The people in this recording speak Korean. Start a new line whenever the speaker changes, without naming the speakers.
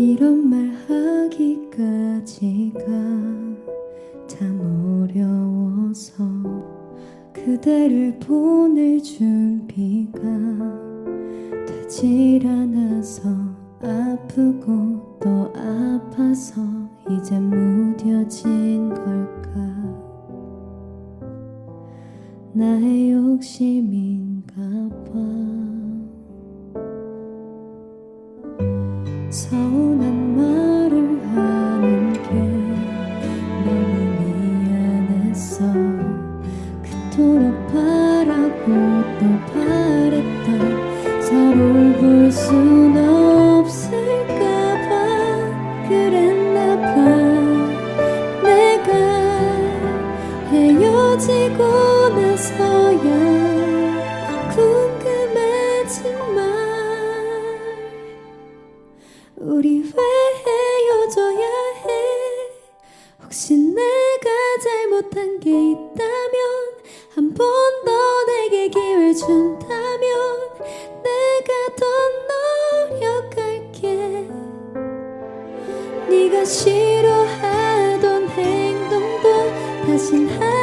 이런 말 하기까지가 참 어려워서 그대를 보낼 준비가 되질 않아서 아프고 또 아파서 이제 무뎌진 걸까? 나의 욕심인가 봐 서운한 말을 하는 게 너무 미안했어 그토록 바라고 또 바랬던 서로 볼순 없을까봐 그랬나봐. 내가 헤어지고 나서야 우리 왜 헤어져야 해. 혹시 내가 잘못한 게 있다면 한 번 더 내게 기회 준다면 내가 더 노력할게. 네가 싫어하던 행동도 다신 하